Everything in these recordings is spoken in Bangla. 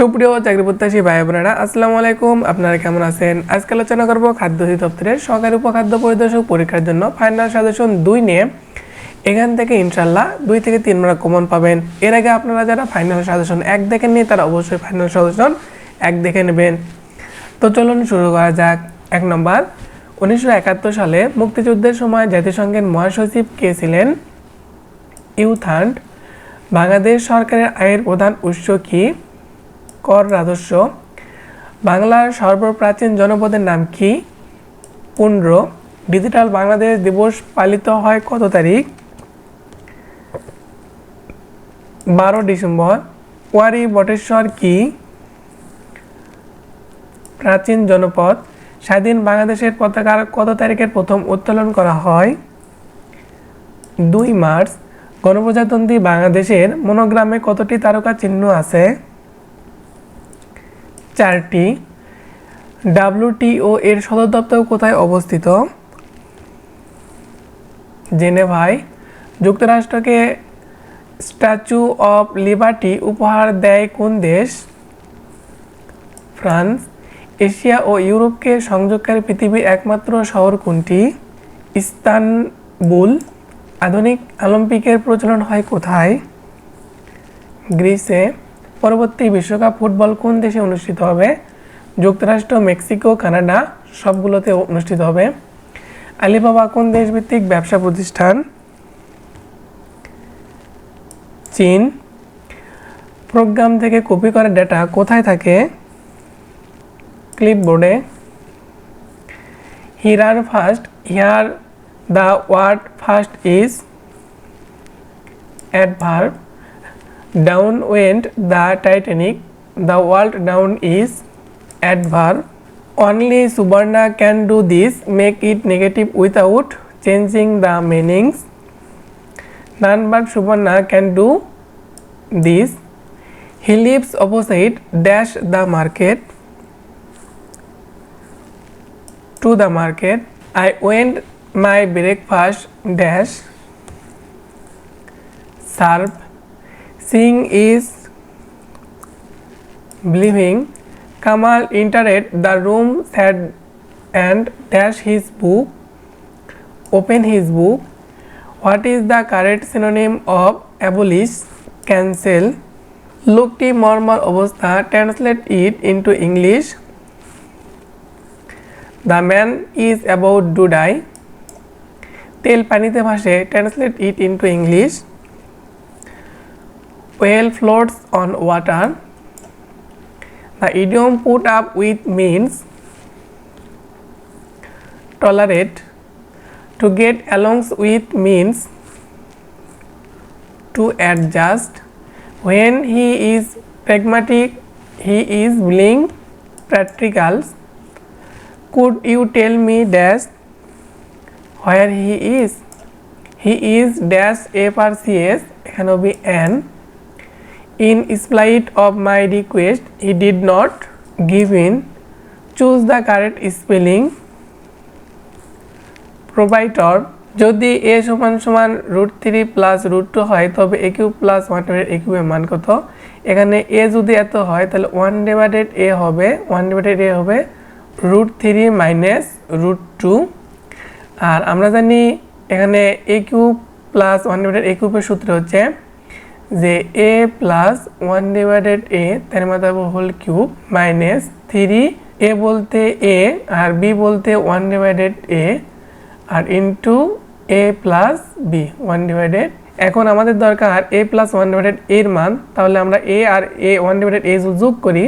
সুপ্রিয় চাকরি প্রত্যাশী ভাই বোনেরা আসসালামু আলাইকুম। আপনারা কেমন আছেন? আজকে আলোচনা করব খাদ্য অধিদপ্তরের সরকারি উপখাদ্য পরিদর্শক পরীক্ষার জন্য ফাইনাল সাজেশন দুই নিয়ে। এখান থেকে ইনশাল্লাহ দুই থেকে তিন মার্ক কমন পাবেন। এর আগে আপনারা যারা ফাইনাল সাজেশন এক দেখেননি তারা অবশ্যই ফাইনাল সাজেশন এক দেখে নেবেন। তো চলুন শুরু করা যাক। এক নম্বর, উনিশশো একাত্তর সালে মুক্তিযুদ্ধের সময় জাতিসংঘের মহাসচিব কে ছিলেন? ইউথান্ড বাংলাদেশ সরকারের আয়ের প্রধান উৎস কি? কর রাজস্ব। বাংলার সর্বপ্রাচীন জনপদের নাম কি? পুন্ড্র ডিজিটাল বাংলাদেশ দিবস পালিত হয় কত তারিখ? বারো ডিসেম্বর। ওয়ারি বটেশ্বর কি? প্রাচীন জনপদ। স্বাধীন বাংলাদেশের পতাকার কত তারিখের প্রথম উত্তোলন করা হয়? দুই মার্চ। গণপ্রজাতন্ত্রী বাংলাদেশের মনোগ্রামে কতটি তারকা চিহ্ন আছে? চারটি। ডাব্লিউটিও এর সদর দপ্তর কোথায় অবস্থিত? জেনেভায়। যুক্তরাষ্ট্রকে স্ট্যাচু অফ লিবার্টি উপহার দেয় কোন দেশ? ফ্রান্স। এশিয়া ও ইউরোপকে সংযোগকারী পৃথিবীর একমাত্র শহর কোনটি? ইস্তানবুল। আধুনিক অলিম্পিকের প্রচলন হয় কোথায়? গ্রিসে। পরবর্তী বিশ্বকাপ ফুটবল কোন দেশে অনুষ্ঠিত হবে? যুক্তরাষ্ট্র, মেক্সিকো, কানাডা, সবগুলোতে অনুষ্ঠিত হবে। আলিবাবা কোন দেশভিত্তিক ব্যবসা প্রতিষ্ঠান? চীন। প্রোগ্রাম থেকে কপি করা ডেটা কোথায় থাকে? ক্লিপবোর্ডে। হিরার first here the word first is adverb down went the Titanic. The world down is adverb. Only Subarna can do this. Make it negative without changing the meanings. None but Subarna can do this. He lives opposite dash the market to the market. I went my breakfast dash serve seeing is believing kamal entered the room said and dash his book open his book what is the correct synonym of abolish cancel লোকটি মর্মর অবস্থা translate it into English the man is about to die তেল পানিতে ভাসে translate it into English whale floats on water. The idiom put up with means tolerate. To get along with means to adjust. When he is pragmatic, he is willing practical. Could you tell me dash where he is? He is dash FRCS এখানে হবে an in spite of my request, he did not give in. Choose the correct spelling. Provider যদি এ সমান সমান root three plus root two হয়, তবে A plus one divided A মান কত? এখানে এ যদি এত হয়, তাহলে ওয়ান ডিভাইডেড এ হবে ওয়ান ডিভাইডেড এ হবে root three minus root two আর আমরা জানি এখানে A plus one divided A সূত্র হচ্ছে যে A plus one divided A তার মধ্যে whole cube minus three A বলতে এ আর বি বলতে one divided A R into A plus B one divided এখন আমাদের দরকার এ প্লাস ওয়ান ডিভাইডেড এর মান, তাহলে আমরা এ আর এ ওয়ান ডিভাইডেড এ যোগ করি,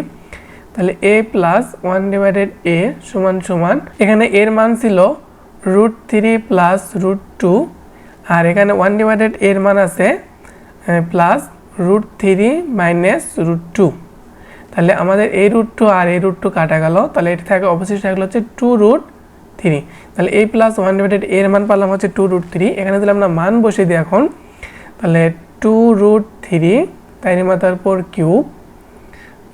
তাহলে A plus one divided A সমান সমান, এখানে এর মান ছিল root three plus root two আর এখানে ওয়ান ডিভাইডেড এর মান আছে plus root three minus root two তাহলে আমাদের এই রুট টু আর এই রুট টু কাটা গেল। তাহলে এটি থাকে অবশিষ্ট থাকল হচ্ছে টু রুট থ্রি তাহলে এই প্লাস ওয়ান ডিভাইডেড এর মান পারলাম হচ্ছে টু রুট থ্রি এখানে দিলে আমরা মান বসিয়ে দিই এখন, তাহলে টু রুট থ্রি তাই মাথার পর cube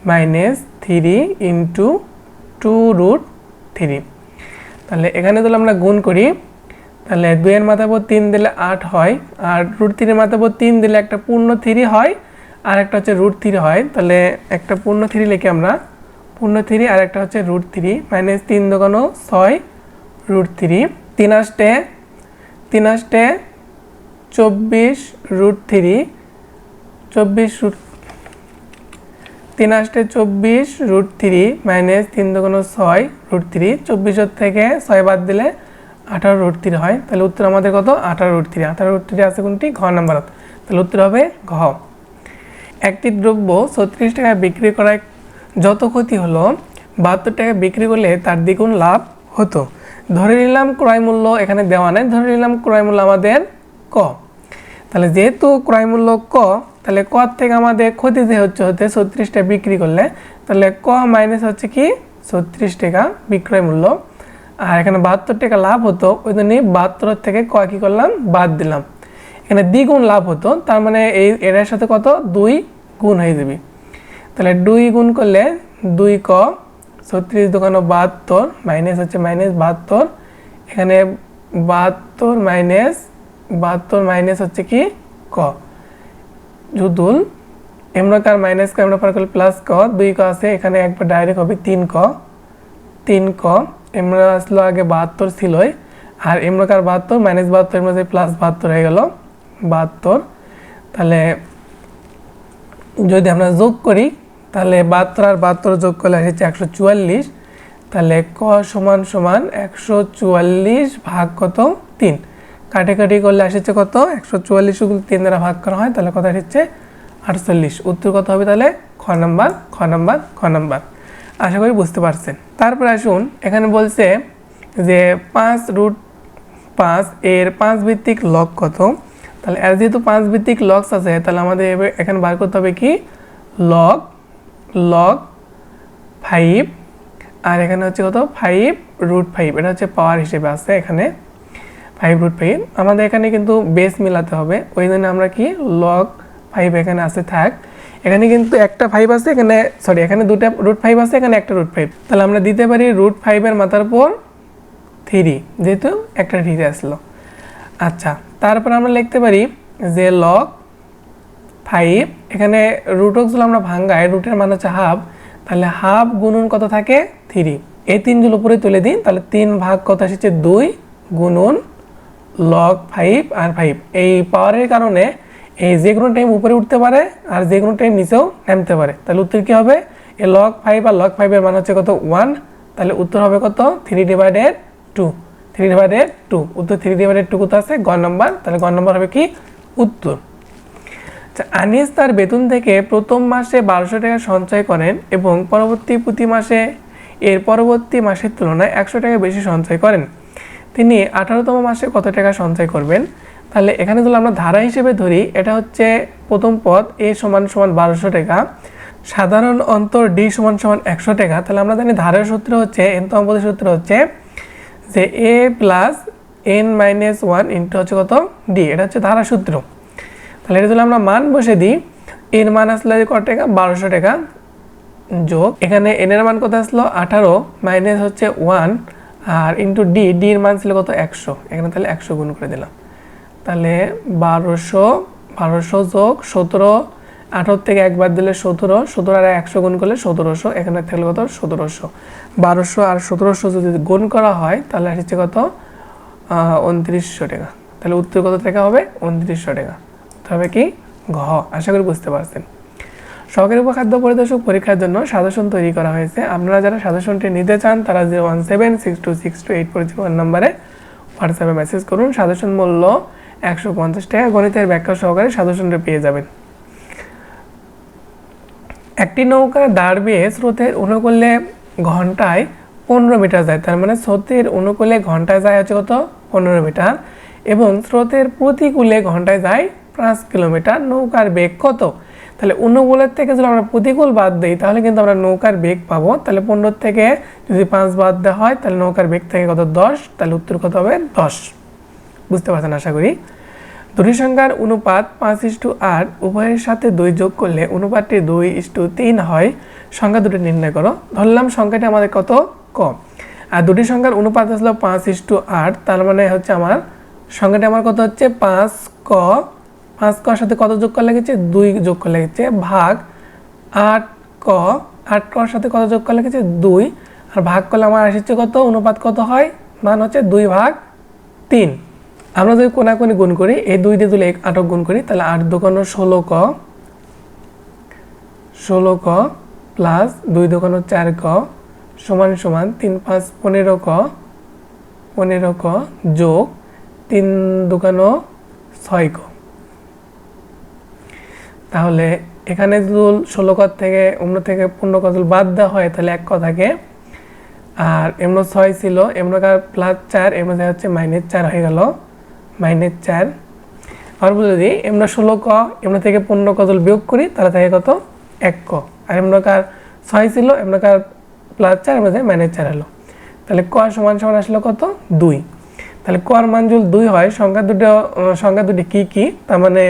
minus three into two root three তাহলে এখানে দিলে আমরা গুণ করি তাহলে দুইয়ের মাথার পর তিন দিলে আট হয়, আর রুট থ্রির মাথার পর তিন দিলে একটা পূর্ণ থ্রি হয়, আর একটা হচ্ছে রুট থ্রি হয়। তাহলে একটা পূর্ণ থ্রি লিখে আমরা, পূর্ণ থ্রি আর একটা হচ্ছে রুট থ্রি মাইনাস তিন দোকানো ছয় রুট থ্রি তিন আষ্টে তিন আষ্টে চব্বিশ রুট থ্রি চব্বিশ রুট তিন আষ্টে চব্বিশ রুট থ্রি মাইনাস তিন দুগুণ ছয় রুট থ্রি চব্বিশের থেকে ছয় বাদ দিলে আঠারো রুট থ্রি হয়, তাহলে উত্তর আমাদের কত? আঠারো রুট থ্রি আঠারো রুট থ্রি আছে কোনটি? ঘ নাম্বার তাহলে উত্তর হবে ঘ। একটি দ্রব্য ছত্রিশ টাকা বিক্রি করায় যত ক্ষতি হলো, বাহাত্তর টাকা বিক্রি করলে তার দ্বিগুণ লাভ হতো। ধরে নিলাম ক্রয় মূল্য এখানে দেওয়া নেই, ধরে নিলাম ক্রয় মূল্য আমাদের ক। তাহলে যেহেতু ক্রয় মূল্য ক, তাহলে ক থেকে আমাদের ক্ষতি যে হচ্ছে হতে ছত্রিশ টাকা বিক্রি করলে, তাহলে ক মাইনাস হচ্ছে কি? ছত্রিশ টাকা বিক্রয় মূল্য। আর এখানে বাহাত্তর টাকা লাভ হতো, ওই জন্য বাহাত্তর থেকে ক কী করলাম? বাদ দিলাম। এখানে দ্বিগুণ লাভ হতো, তার মানে এই এটার সাথে কত? দুই গুণ হয়ে যাবে। তাহলে দুই গুণ করলে দুই ক, ছত্রিশ দোকানো বাহাত্তর মাইনাস হচ্ছে মাইনাস বাহাত্তর। এখানে বাহাত্তর মাইনাস বাহাত্তর মাইনাস হচ্ছে কি? ক। জুদুল এমনকার মাইনাস ক এমন পার করলে প্লাস ক, দুই ক আছে, এখানে একবার ডাইরেক্ট হবে তিন ক। তিন ক এমরা আসলো আগে বাহাত্তর ছিলই আর এমনকার বাহাত্তর মাইনাস বাহাত্তর মধ্যে প্লাস বাহাত্তর হয়ে গেল, বাহাত্তর। তাহলে যদি আমরা যোগ করি, তাহলে বাহাত্তর আর বাহাত্তর যোগ করলে হচ্ছে একশো চুয়াল্লিশ। তাহলে ক সমান সমান একশো চুয়াল্লিশ ভাগ কত? তিন। কাটাকাটি করলে আসছে কত? একশো চুয়াল্লিশ তিন দ্বারা ভাগ করা হয়, তাহলে কত আসছে? আটচল্লিশ। উত্তর কত হবে তাহলে? খ নাম্বার খ নাম্বার খ নাম্বার। আশা করি বুঝতে পারছেন। তারপর আসুন, এখানে বলছে যে পাঁচ রুট পাঁচ এর পাঁচ ভিত্তিক লক কত? তাহলে এর যেহেতু পাঁচ ভিত্তিক লক্স আছে, তাহলে আমাদের এখানে বার করতে হবে কি? লক লক ফাইভ আর এখানে হচ্ছে কত? ফাইভ রুট ফাইভ এটা হচ্ছে পাওয়ার হিসেবে আছে এখানে। ফাইভ রুট ফাইভ আমাদের এখানে কিন্তু বেস মিলাতে হবে, ওই জন্য আমরা কি? লক ফাইভ এখানে আছে থাক। এখানে কিন্তু একটা ফাইভ আছে, এখানে সরি এখানে দুটা রুট ফাইভ আছে, এখানে একটা রুট ফাইভ তাহলে আমরা দিতে পারি রুট ফাইভের মাথার পর থ্রি যেহেতু একটা থ্রি আসলো। আচ্ছা তারপর আমরা লিখতে পারি যে লক ফাইভ এখানে রুটকগুলো আমরা ভাঙ্গাই রুটের মান হচ্ছে হাফ তাহলে হাফ গুণন কত থাকে? থ্রি এই তিনগুলো উপরে তুলে দিন, তাহলে তিন ভাগ কত এসেছে? দুই, গুণন লক ফাইভ আর ফাইভ এই পাওয়ারের কারণে এই যে কোনো টাইম উপরে উঠতে পারে আর যে কোনো টাইম নিচেও নামতে পারে। তাহলে উত্তর কী হবে? এ লক ফাইভ আর লক ফাইভের মান হচ্ছে কত? ওয়ান তাহলে উত্তর হবে কত? Three divided two three divided two উত্তর থ্রি ডিভাইডেড টু কত আছে? গ নম্বর তাহলে গ নম্বর হবে কি? উত্তর। আচ্ছা আনিস তার বেতন থেকে প্রথম মাসে বারোশো টাকা সঞ্চয় করেন এবং পরবর্তী প্রতি মাসে, এর পরবর্তী মাসের তুলনায় একশো টাকা বেশি সঞ্চয় করেন। তিনি আঠারোতম মাসে কত টাকা সঞ্চয় করবেন? তাহলে এখানে যদি আমরা ধারা হিসেবে ধরি, এটা হচ্ছে প্রথম পদ এ সমান সমান বারোশো টাকা। সাধারণ অন্তর ডি সমান সমান একশো টাকা। তাহলে আমরা জানি ধারার সূত্র হচ্ছে এনতম পদের সূত্র হচ্ছে যে A plus N minus one into হচ্ছে কত? ডি এটা হচ্ছে ধারা সূত্র। তাহলে এটা যদি আমরা মান বসে দিই এর মান আসলে কত টাকা? বারোশো টাকা। যোগ, এখানে এন এর মান কত আসলো? আঠারো। মাইনাস হচ্ছে ওয়ান আর ইন্টু ডি ডি এর মান ছিল কত? একশো। এখানে তাহলে একশো গুণ করে দিলাম। তাহলে বারোশো বারোশো যোগ সতেরো, আঠারো থেকে একবার দিলে সতেরো সতেরো আর একশো গুণ করলে সতেরোশো, এখানে থাকলে কত? সতেরোশো। বারোশো আর সতেরোশো যদি গুণ করা হয়, তাহলে আসছে কত? উনত্রিশশো টাকা। তাহলে উত্তর কত টাকা হবে? উনত্রিশশো টাকা। তবে কি? ঘ। আশা করি বুঝতে পারছেন। সরকারি উপখাদ্য পরিদর্শক পরীক্ষার জন্য সাজেশন তৈরি করা হয়েছে। আপনারা যারা সাজেশনটি নিতে চান, তারা zero one seven, six two six two, eight four zero one নম্বরে হোয়াটসঅ্যাপে মেসেজ করুন। সাজেশন মূল্য একশো পঞ্চাশ টাকা গণিতের ব্যাখ্যা সহকারে সাজেশনটা পেয়ে যাবেন। একটি নৌকা দাঁড় বেয়ে স্রোতের অনুকূলে ঘন্টায় পনেরো মিটার যায়, তার মানে স্রোতের অনুকূলে ঘন্টায় যায় হচ্ছে কত? পনেরো মিটার। এবং স্রোতের প্রতিকূলে ঘন্টায় যায় পাঁচ কিলোমিটার। নৌকার বেগ কত? তাহলে অনুকূলের থেকে যদি আমরা প্রতিকূল বাদ দিই, তাহলে কিন্তু আমরা নৌকার বেগ পাবো। তাহলে পনেরো থেকে যদি পাঁচ বাদ দেওয়া হয়, তাহলে নৌকার বেগ থেকে কত? দশ। তাহলে উত্তর কত হবে? দশ। বুঝতে পারছেন আশা করি? দুটি সংখ্যার অনুপাত পাঁচ ইস্টু আট, উভয়ের সাথে দুই যোগ করলে অনুপাতটি দুই ইস্টু তিন হয়। সংখ্যা দুটি নির্ণয় করো। ধরলাম সংখ্যাটি আমাদের কত? কম আর দুটি সংখ্যার অনুপাত আসলো পাঁচ ইস্টু আট, তার মানে হচ্ছে আমার সংখ্যাটি আমার কত হচ্ছে? পাঁচ ক। পাঁচ কর সাথে কত যোগ করা লেগেছে দুই যোগ করা লেগেছে ভাগ আট ক। আট কর সাথে কত যোগ করা লেগেছে দুই। আর ভাগ করলে আমার আসছে কত? অনুপাত কত হয়? মান হচ্ছে দুই ভাগ তিন। আমরা যদি কোনাকুনি গুণ করি, এই দুই দিয়ে এক আটক গুণ করি, তাহলে আট দোকানো ষোলো ক ষোলো ক প্লাস দুই দোকানো চার ক সমান সমান তিন পাঁচ পনেরো ক পনেরো ক যোগ তিন দোকানো ছয় ক। তাহলে এখানে যদি ষোলো কর থেকে অন্য থেকে পনেরো কত বাদ দেওয়া হয়, তাহলে এক ক থাকে। আর এমন ছয় ছিল এমনকার প্লাস চার, এমন হচ্ছে মাইনাস চার হয়ে গেল। মাইনাস চার। বলে দিই, এমন ষোলো ক, এমন থেকে পনেরো কদল বিয়োগ করি, তাহলে থাকে কত? এক ক। আর এমনকার ছয় ছিল এমনকার প্লাস চার, এমন মাইনাস চার হলো তাহলে ক সমান সমান আসলো কত? দুই। তাহলে কর মান যদি দুই হয়, সংখ্যা দুটো, সংখ্যা দুটি কি কি? তার মানে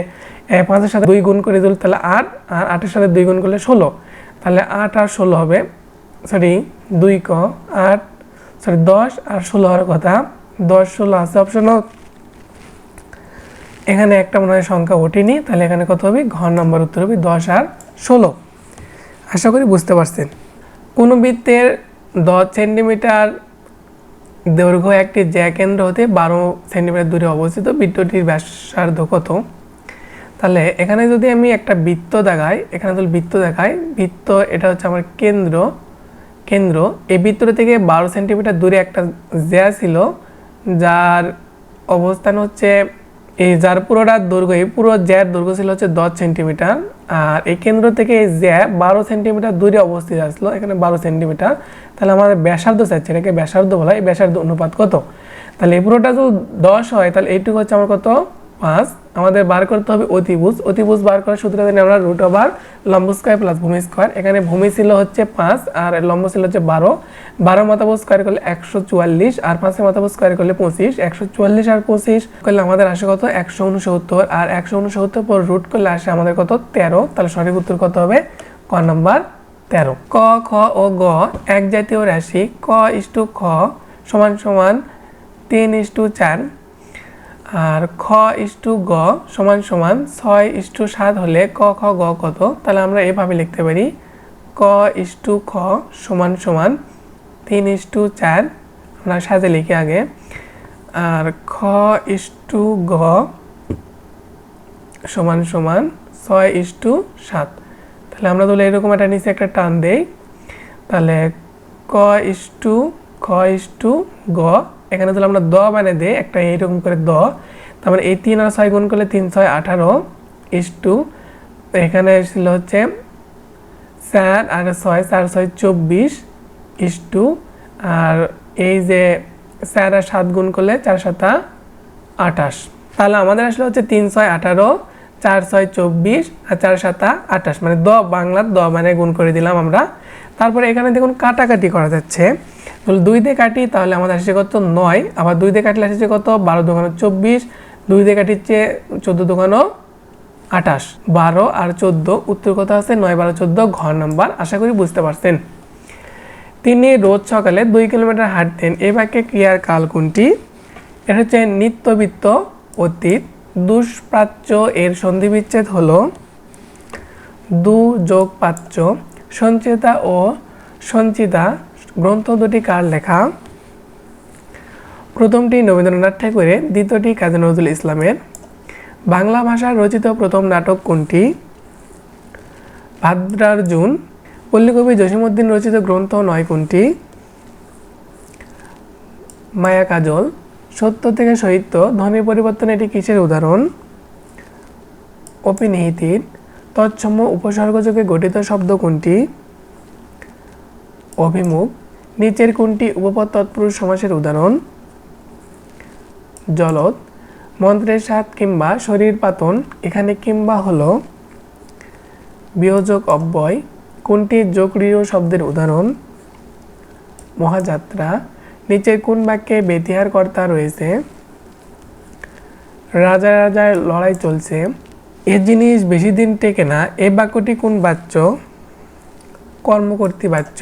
পাঁচের সাথে দুই গুণ করে দিল, তাহলে আট, আর আটের সাথে দুই গুণ করলে ষোলো। তাহলে আট আর ষোলো হবে সরি দুই ক, আট সরি দশ আর ষোলো হওয়ার কথা। দশ, ষোলো আছে অপশনও এখানে একটা মনে হয় সংখ্যা ওঠেনি, তাহলে এখানে কত হবে? ঘর নম্বর উত্তর হবে দশ আর ষোলো। আশা করি বুঝতে পারছেন। কোনো বৃত্তের দশ সেন্টিমিটার দৈর্ঘ্য একটি জ্যা কেন্দ্র হতে বারো সেন্টিমিটার দূরে অবস্থিত, বৃত্তটির ব্যাসার্ধ কত? তাহলে এখানে যদি আমি একটা বৃত্ত দেখাই, এখানে যদি বৃত্ত দেখাই, বৃত্ত এটা হচ্ছে আমার কেন্দ্র কেন্দ্র। এই বৃত্ত থেকে বারো সেন্টিমিটার দূরে একটা জ্যা ছিল, যার অবস্থান হচ্ছে এই যার পুরোটা দৈর্ঘ্য, এই পুরো জ্যার দৈর্ঘ্য ছিল হচ্ছে দশ সেন্টিমিটার। আর এই কেন্দ্র থেকে এই জ্যা বারো সেন্টিমিটার দূরে অবস্থিত আসলো এখানে বারো সেন্টিমিটার। তাহলে আমাদের ব্যাসার্ধ চাচ্ছে এটাকে ব্যাসার্ধ বলা এই ব্যাসার্ধ অনুপাত কত? তাহলে এই পুরোটা যদি দশ হয়, তাহলে এইটুকু হচ্ছে আমার কত? পাঁচ। আমাদের বার করতে হবে অতিভুজ। অতিভুজ বার করার সূত্র জানি আমরা রুট ওভার লম্ব স্কোয়ার প্লাস ভূমি স্কোয়ার এখানে ভূমি ছিল হচ্ছে পাঁচ আর লম্ব ছিল হচ্ছে বারো। বারো মাথাবোজ স্কোয়ার করলে একশো চুয়াল্লিশ আর পাঁচের মাথাবোজ স্কোয়ার করলে পঁচিশ। একশো চুয়াল্লিশ আর পঁচিশ করলে আমাদের আসে কত? একশো উনসত্তর। আর একশো উনসত্তর পর রুট করলে আসে আমাদের কত? তেরো। তাহলে সঠিক উত্তর কত হবে? ক নম্বর তেরো। ক, খ ও গ এক জাতীয় রাশি। ক ইস টু খ সমান সমান তিন ইস টু চার। আর খ ইস টু গ সমান সমান ছয় ইস টু সাত হলে ক, খ, গ কত? তাহলে আমরা এভাবে লিখতে পারি। ক ইস টু খ সমান সমান তিন ইস টু চার। আমরা সাজে লিখি আগে। আর খ ইস টু গ সমান সমান ছয় ইস টু সাত। তাহলে আমরা তাহলে এরকম একটা নিচে একটা টান দেই। তাহলে ক ইস টু, খ ইস টু, গ এখানে তাহলে আমরা দ মানে দেই, একটা এইরকম করে দ। তারপরে এই তিন আর ছয় গুণ করলে তিন, ছয়, আঠারো ইস টু এখানে ছিল হচ্ছে চার আর ছয়, চার, ছয়, চব্বিশ ইস টু আর এই যে চার আর সাত গুণ করলে চার সাতা আঠাশ। তাহলে আমাদের আসলে হচ্ছে তিন, ছয়, আঠারো, চার, ছয়, চব্বিশ আর চার, সাতা আঠাশ। মানে দ বাংলার দ মানে গুণ করে দিলাম আমরা। তারপরে এখানে দেখুন কাটাকাটি করা যাচ্ছে। তাহলে দুই দিয়ে কাটি, তাহলে আমাদের আসছে কত? নয়। আবার দুই দিয়ে কাটলে আসছে কত? বারো দোকানো চব্বিশ। দুই দিয়ে কাটির চেয়ে চোদ্দ দোকানো আঠাশ। বারো আর চোদ্দ, উত্তর কথা আছে, নয়, বারো, চোদ্দ ঘর নাম্বার। আশা করি বুঝতে পারছেন। তিনি রোজ সকালে দুই কিলোমিটার হাঁটতেন। এ বাক্যে ক্রিয়ার কাল কোনটি? এটা হচ্ছে নিত্যবিত্ত অতীত। দুষ্প্রাচ্য এর সন্ধিবিচ্ছেদ হলো দু যোগ প্রাচ্য সঞ্চিতা ও সঞ্চিতা গ্রন্থ দুটি কার লেখা? প্রথমটি রবীন্দ্রনাথ ঠাকুরের, দ্বিতীয়টি কাজী নজরুল ইসলামের। বাংলা ভাষায় রচিত প্রথম নাটক কোনটি? ভাদ্রার্জুন পল্লীকবি জসীমউদ্দিন রচিত গ্রন্থ নয় কোনটি? মায়া কাজল। সত্য থেকে সাহিত্য ধ্বনি পরিবর্তন এটি কিসের উদাহরণ? অপিনিহিতির। তৎসম উপসর্গযোগে গঠিত শব্দ কোনটি? অভিমুখ। নিচের কোনটি উপপদ তৎপুরুষ সমাসের উদাহরণ? জলদ মন্ত্রের স্বাদ কিংবা শরীর পাতন, এখানে কিংবা হল বিয়োজক অব্যয়, কোনটি যোগক্রিয় শব্দের উদাহরণ? মহাযাত্রা, নিচের কোন বাক্যে বেতিহার কর্তা রয়েছে? রাজা রাজার লড়াই চলছে। এ জিনিস বেশি দিন টেকে না, এ বাক্যটি কোন বাচ্য? কর্মকর্তী বাচ্য।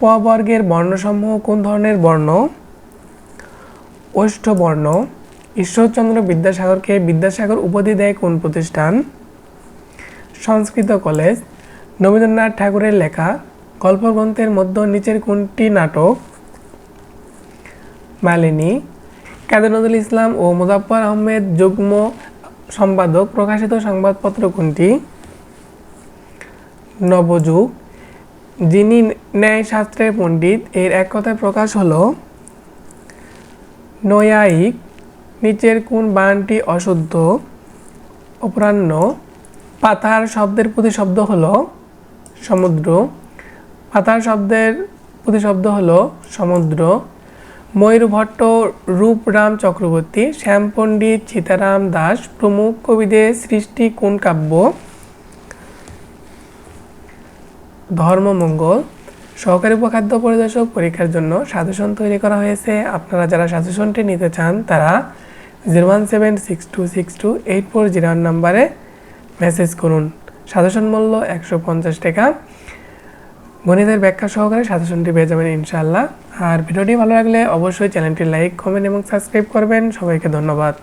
প বর্গের বর্ণসমূহ কোন ধরনের বর্ণ? ওষ্ঠ বর্ণ ঈশ্বরচন্দ্র বিদ্যাসাগরকে বিদ্যাসাগর উপাধি দেয় কোন প্রতিষ্ঠান? সংস্কৃত কলেজ রবীন্দ্রনাথ ঠাকুরের লেখা, গল্পগ্রন্থের মধ্যে নিচের কোনটি নাটক? মালিনী কাদের নজরুল ইসলাম ও মুজাফফর আহমেদ যুগ্ম সম্পাদক প্রকাশিত সংবাদপত্র কোনটি? নবযুগ যিনি ন্যায়শাস্ত্রের পণ্ডিত, এর এক কথায় প্রকাশ হলো, নৈয়ায়িক, নিচের কোন বানটি অশুদ্ধ, অপরাহ্ন? পাতার শব্দের প্রতিশব্দ হলো সমুদ্র। পাতার শব্দের প্রতিশব্দ হলো সমুদ্র। ময়ূরভট্ট, রূপরাম চক্রবর্তী শ্যাম পণ্ডিত সীতারাম দাস প্রমুখ কবিদের সৃষ্টি কোন কাব্য? ধর্মমঙ্গল সহকারী উপখাদ্য পরিদর্শক পরীক্ষার জন্য সাজেশন তৈরি করা হয়েছে। আপনারা যারা সাজেশনটি নিতে চান, তারা zero one seven six two six two eight four zero one নাম্বারে মেসেজ করুন। সাজেশন মূল্য একশো পঞ্চাশ টাকা। গণিতের ব্যাখ্যা সহকারে সাজেশনটি পেয়ে যাবেন ইনশাআল্লাহ। আর ভিডিওটি ভালো লাগলে অবশ্যই চ্যানেলটি লাইক, কমেন্ট এবং সাবস্ক্রাইব করবেন। সবাইকে ধন্যবাদ।